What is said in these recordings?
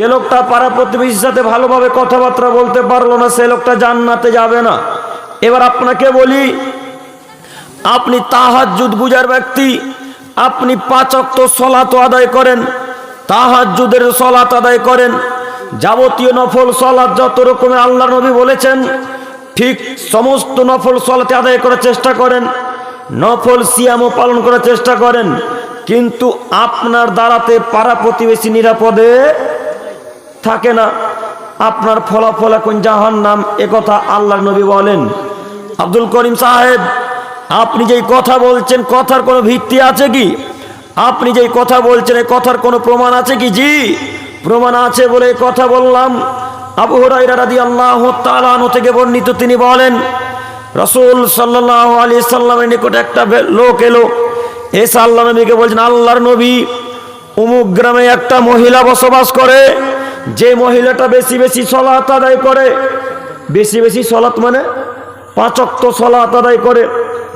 যে লোকটা পাড়া প্রতিবেশীর সাথে ভালোভাবে কথাবার্তা বলতে পারল না, সে লোকটা জান্নাতে যাবে না। এবার আপনাকে বলি, আপনি তাহাজ্জুদ বুঝার ব্যক্তি, আপনি পাঁচক্ত সলাত আদায় করেন, তাহাজ্জুদের সলাত আদায় করেন। যাবতীয় নফল সলাত যত রকমের আল্লাহ নবী বলেছেন, ঠিক সমস্ত নফল সলাতে আদায় করার চেষ্টা করেন, নফল সিয়ামও পালন করার চেষ্টা করেন, কিন্তু আপনার দ্বারাতে পাড়া প্রতিবেশী নিরাপদে থাকে না। আপনার ফলাফল এখন জাহান নাম। একথা আল্লাহ নবী বলেন। আব্দুল করিম সাহেব, আপনি যেই কথা বলছেন, কথার কোনো ভিত্তি আছে কি? আপনি যেই কথা বলছেন এই কথার কোনো প্রমাণ আছে কি? জি, প্রমাণ আছে বলে কথা বললাম। আবু হুরাইরা রাদিয়াল্লাহু তাআলা আনহু থেকে বর্ণিত তিনি বলেন, রসুল সাল্লাল্লাহু আলাইহি সাল্লামের নিকট একটা লোক এলো। এসে আল্লাহ নবীকে বলছেন, আল্লাহর নবী অমুক গ্রামে একটা মহিলা বসবাস করে। যে মহিলাটা বেশি বেশি সলাত আদায় করে, বেশি বেশি সলাত মানে পাঁচক্ত সলাত আদায় করে,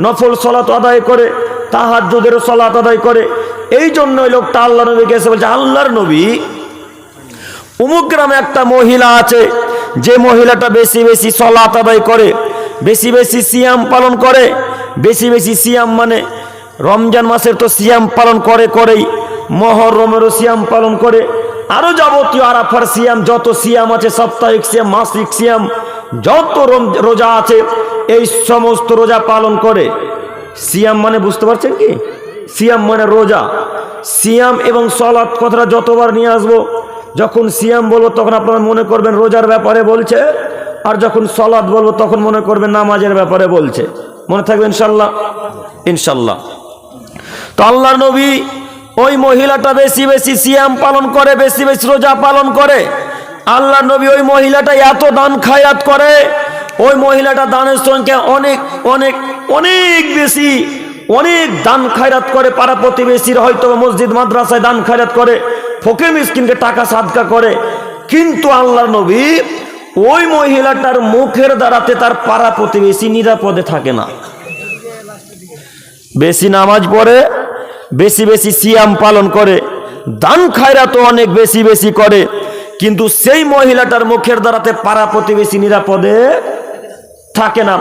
নফল সলাত আদায় করে তাহার তাহাজ্জুদের সলাত আদায় করে, এই জন্য ওই লোকটা আল্লাহ নবীকে এসে বলছে, আল্লাহর নবী অমুক গ্রামে একটা মহিলা আছে, যে মহিলাটা বেশি বেশি সলাত আদায় করে, বেশি বেশি সিয়াম পালন করে, বেশি বেশি সিয়াম মানে রমজান মাসের তো সিয়াম পালন করে করেই, মহরমেরও সিয়াম পালন করে আরও যাবতীয় আরাফার সিয়াম, যত সিয়াম আছে, সাপ্তাহিক সিয়াম, মাসিক সিয়াম, যত রোজা আছে, এই সমস্ত রোজা পালন করে। সিয়াম মানে বুঝতে পারছেন কি? সিয়াম মানে রোজা। সিয়াম এবং সলাৎ কথাটা যতবার নিয়ে আসব, যখন সিয়াম বলব তখন আপনারা মনে করবেন রোজার ব্যাপারে বলছে, আর যখন সলাৎ বলব তখন মনে করবেন নামাজের ব্যাপারে বলছে। মনে থাকবে ইনশাল্লাহ? ইনশাল্লাহ। তো আল্লাহর নবী ওই মহিলাটা বেশি বেশি সিয়াম পালন করে, বেশি বেশি রোজা পালন করে। আল্লাহ নবী ওই মহিলাটা এত দান খায়াত করে, ওই মহিলাটা দানের সংখ্যা অনেক অনেক অনেক বেশি, অনেক দান খায়রাত করে। পাড়া প্রতিবেশীর হয়তো মসজিদ, মাদ্রাসায় দান খায়রাত করে, ফকির মিসকিনকে টাকা সাদকা করে। কিন্তু আল্লাহর নবী ওই মহিলাটার মুখের দ্বারাতে তার পাড়া প্রতিবেশী নিরাপদে থাকে না। বেশি নামাজ পড়ে বেশি বেশি সিয়াম পালন করে, দান খায়রা তো অনেক বেশি বেশি করে, কিন্তু সেই মহিলাটার মুখের দ্বারাতে পাড়া প্রতিবেশী নিরাপদে থাকে না।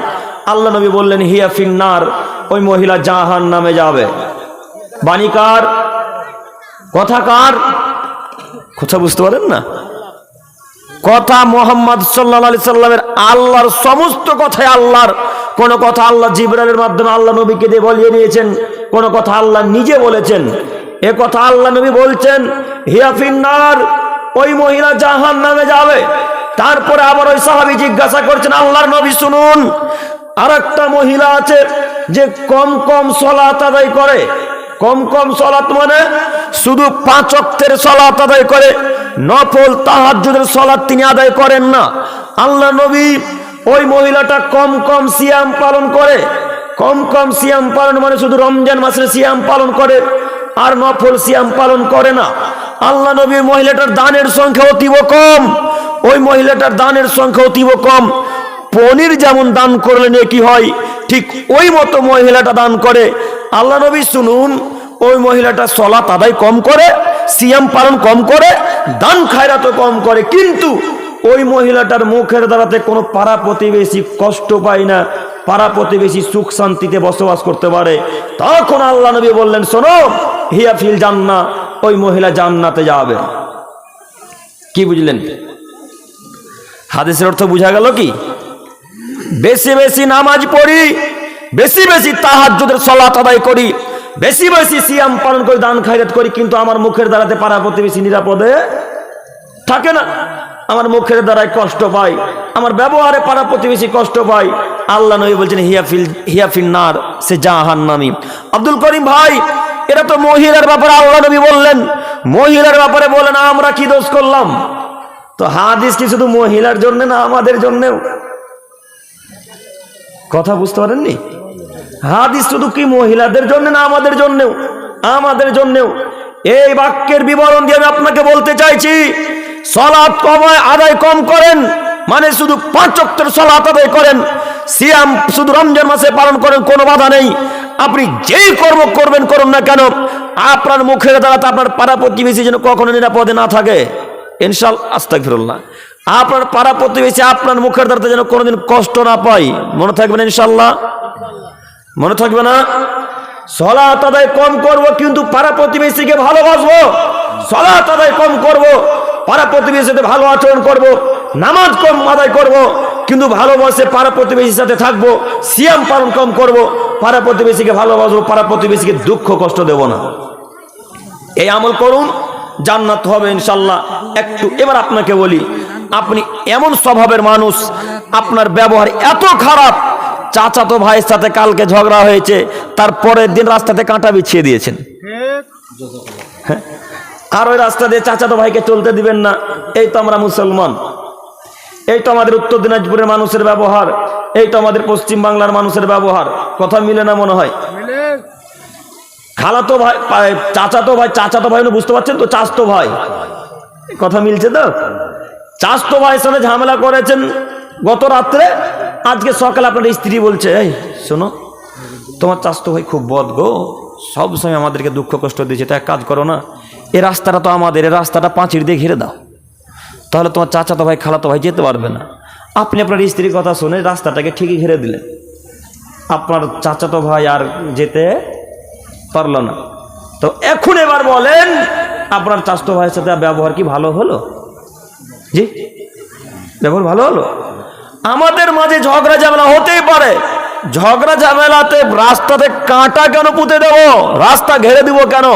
আল্লাহ নবী বললেন, হিয়া ফিন্নার, ওই মহিলা জাহান নামে যাবে। বাণীকার কথাকার কথা বুঝতে পারেন না? কথা মোহাম্মদ সাল্লা সাল্লামের আল্লাহর সমস্ত কথাই আল্লাহর। কোন কথা আল্লাহ জিবরালের মাধ্যমে আল্লাহ নবীকে দিয়ে বলিয়ে নিয়েছেন কোন কথা আল্লাহ নিজে বলেছেন। এ কথা আল্লাহ নবী বলছেন হিয়াফিন্নার ওই মহিলা জাহান নামে যাবে। তারপরে আবার ওই সাহাবি জিজ্ঞাসা করছেন, আল্লাহর নবী শুনুন আর একটা মহিলা আছে যে কম কম সলাত আদায় করে। কম কম সলাত মানে শুধু পাঁচ অক্টের সলাত আদায় করে, নফল তাহাজ্জুদের সলাত তিনি আদায় করেন না। আল্লাহ নবী ওই মহিলাটা কম কম সিয়াম পালন করে। কম কম সিয়াম পালন মানে শুধু রমজান মাসের সিয়াম পালন করে, আর নফল সিয়াম পালন করে না। আল্লাহ নবী মহিলাটার দানের সংখ্যা অতীব কম। ওই মহিলাটার দানের সংখ্যা অতীব কম। পনির যেমন দান করলে কি হয়, ঠিক ওই মতো মহিলাটা দান করে। আল্লাহ নবী শুনুন, ওই মহিলাটা সলাত আদায় কম করে, সিয়াম পালন কম করে, দান খায়রাতও কম করে। কিন্তু ওই মহিলাটার মুখের দ্বারাতে কোনো পাড়া প্রতিবেশী কষ্ট পায় না পাড়া প্রতিবেশী সুখ শান্তিতে বসবাস করতে পারে। তখন আল্লাহ নবী বললেন, শোনো, হিয়া ফিল জান্না ওই মহিলা জান্নাতে যাবে। কি বুঝলেন? হাদিসের অর্থ বোঝা গেল কি? বেশি বেশি নামাজ পড়ি, বেশি বেশি তাহাজ্জুদের সলাত আদায় করি, বেশি বেশি সিয়াম পালন করি, দান খায়রাত করি, কিন্তু আমার মুখের দ্বারাতে পাড়া প্রতিবেশী নিরাপদে থাকে না। আমার মুখের দ্বারাই কষ্ট পাই, আমার ব্যবহারে পাড়া প্রতিবেশী কষ্ট পাই। আল্লাহ নবী বলছেন হিয়াফিল হিয়াফিল নার সে জাহান নামি আব্দুল করিম ভাই, এরা তো মহিলার ব্যাপারে আল্লাহ নবী বললেন। মহিলার ব্যাপারে বলেন আমরা কি দোষ করলাম? তো হাদিস কি শুধু মহিলার জন্য না, আমাদের জন্যেও? কথা বুঝতে পারেননি? হাদিস শুধু কি মহিলাদের জন্য না, আমাদের জন্যেও? আমাদের জন্যেও? এই বাক্যের বিবরণ দিয়ে আমি আপনাকে বলতে চাইছি সলাৎ কমায় আদায় কম করেন। মানে শুধু পাঁচ অক্টের সলাৎ আদায় করেন। সিয়াম শুধু রমজান মাসে পালন করেন, কোনো বাধা নেই। আপনি যেই কর্ম করবেন, করুন না কেন, আপনার মুখের দ্বারা আপনার পাড়া প্রতিবেশী যেন কখনো নিরাপদে না থাকে। ইনশাল আস্তাক ফিরুল্লাহ আপনার পাড়া প্রতিবেশী আপনার মুখের দ্বারাতে যেন কোনোদিন কষ্ট না পাই মনে থাকবেন ইনশাল্লাহ? মনে থাকবে না? সলাত আদায় কম করব, কিন্তু পাড়া প্রতিবেশীকে ভালোবাসবো। সলাত আদায় কম করব। পাড়া প্রতিবেশীর সাথে ভালো আচরণ করব নামাজ কম আদায় করব কিন্তু ভালোবাসে পাড়া প্রতিবেশীর সাথে থাকব সিয়াম পালন কম করব পাড়া প্রতিবেশীকে ভালোবাসবো পাড়া প্রতিবেশীকে দুঃখ কষ্ট দেব না। এই আমল করুন জান্নাত হবে ইনশাল্লাহ। একটু এবার আপনাকে বলি আপনি এমন স্বভাবের মানুষ আপনার ব্যবহার এত খারাপ চাচাতো ভাইয়ের সাথে কালকে ঝগড়া হয়েছে তার পরের দিন রাস্তাতে কাঁটা বিছিয়ে দিয়েছেন। হ্যাঁ? আর ওই রাস্তা দিয়ে চাচাতো ভাইকে চলতে দিবেন না? এই তো আমরা মুসলমান। এই তো আমাদের উত্তর দিনাজপুরের মানুষের ব্যবহার। এই তো আমাদের পশ্চিম বাংলার মানুষের ব্যবহার। কথা মিলে না মনে হয়? খালাতো ভাই চাচাতো ভাই চাচাতো ভাই বুঝতে পারছেন তো? চাচতো ভাই। কথা মিলছে তো? চাচতো ভাইয়ের সাথে ঝামেলা করেছেন গত রাত্রে? আজকে সকালে আপনার স্ত্রী বলছে এই শোনো তোমার চাচতো ভাই খুব বদ গো। সব সময় আমাদেরকে দুঃখ কষ্ট দিয়েছে। তা এক কাজ করো না। এই রাস্তাটা তো আমাদের এ রাস্তাটা পাঁচির দিয়ে ঘিরে দাও। তাহলে তোমার চাচাতো ভাই, খালাতো ভাই যেতে পারবে না। আপনি আপনার স্ত্রীর কথা শুনে রাস্তাটাকে ঠিকই ঘিরে দিলেন। আপনার চাচাতো ভাই আর যেতে পারল না। তো এখন এবার বলেন, আপনার চাষতো ভাইয়ের সাথে ব্যবহার কি ভালো হলো? জি, ব্যবহার ভালো হলো? আমাদের মাঝে ঝগড়া ঝামেলা হতেই পারে। ঝগড়া ঝামেলাতে রাস্তাতে কাঁটা কেন পুঁতে দেব? রাস্তা ঘেরে দিব কেন?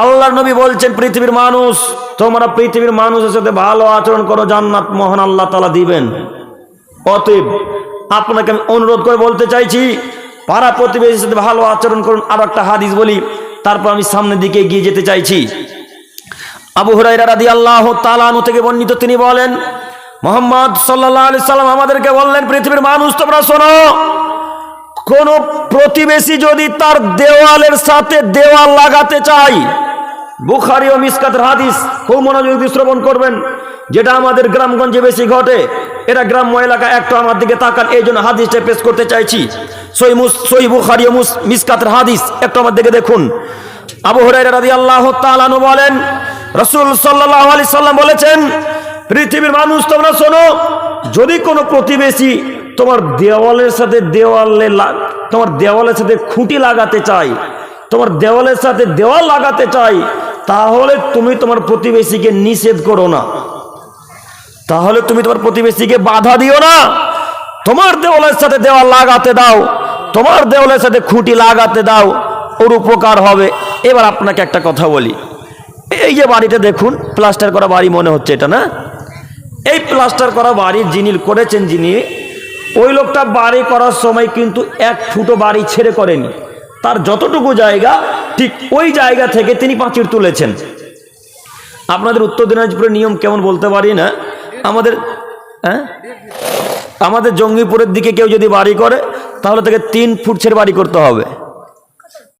আল্লাহ নবী বলছেন, পৃথিবীর মানুষ, তোমরা পৃথিবীর মানুষের সাথে ভালো আচরণ করো, জান্নাত মহান আল্লাহ তালা দিবেন। অতএব আপনাকে আমি অনুরোধ করে বলতে চাইছি, পাড়া প্রতিবেশীর সাথে ভালো আচরণ করুন। আর একটা হাদিস বলি, তারপর আমি সামনের দিকে এগিয়ে যেতে চাইছি। আবু হুরাইরা রাদি আল্লাহ তালানু থেকে বর্ণিত, তিনি বলেন, মোহাম্মদ সাল্লাহ আলি সাল্লাম আমাদেরকে বললেন, পৃথিবীর মানুষ, তোমরা শোনো। কোন প্রতিবেশী যদি তার দেওয়ালের সাথে দেওয়াল লাগাতে চাই বুখারি ও মিসকাতের হাদিস খুব মনোযোগ দিয়ে শ্রবণ করবেন। যেটা আমাদের গ্রামগঞ্জে বেশি ঘটে, এটা গ্রাম্য এলাকা, একটু আমার দিকে তাকান, এই জন্য হাদিসটা পেশ করতে চাইছি। সই মুস, সই বুখারি ও মুস, মিসকাতের হাদিস, একটু আমার দিকে দেখুন। আবু হুরাইরা রাদিয়াল্লাহু তাআলা আনহু বলেন, রাসূল সাল্লাল্লাহু আলি সাল্লাম বলেছেন, পৃথিবীর মানুষ, তোমরা শোনো, যদি কোনো প্রতিবেশী তোমার দেওয়ালের সাথে দেওয়ালে তোমার দেওয়ালের সাথে খুঁটি লাগাতে চাই, তোমার দেওয়ালের সাথে দেওয়াল লাগাতে চাই, তাহলে তুমি তোমার প্রতিবেশীকে নিষেধ করো না। তাহলে তুমি তোমার প্রতিবেশীকে বাধা দিও না। তোমার দেওয়ালের সাথে দেওয়াল লাগাতে দাও, তোমার দেওয়ালের সাথে খুঁটি লাগাতে দাও, ওর উপকার হবে। এবার আপনাকে একটা কথা বলি। এই যে বাড়িটা দেখুন, প্লাস্টার করা বাড়ি মনে হচ্ছে এটা না? এই প্লাস্টার করা বাড়ি যিনি করেছেন, যিনি ওই লোকটা বাড়ি করার সময় কিন্তু এক ফুটো বাড়ি ছেড়ে করেনি। তার যতটুকু জায়গা, ঠিক ওই জায়গা থেকে তিনি পাঁচির তুলেছেন। আপনাদের উত্তর দিনাজপুরের নিয়ম কেমন বলতে পারি না? আমাদের হ্যাঁ? আমাদের জঙ্গিপুরের দিকে কেউ যদি বাড়ি করে, তাহলে তাকে তিন ফুট ছেড়ে বাড়ি করতে হবে।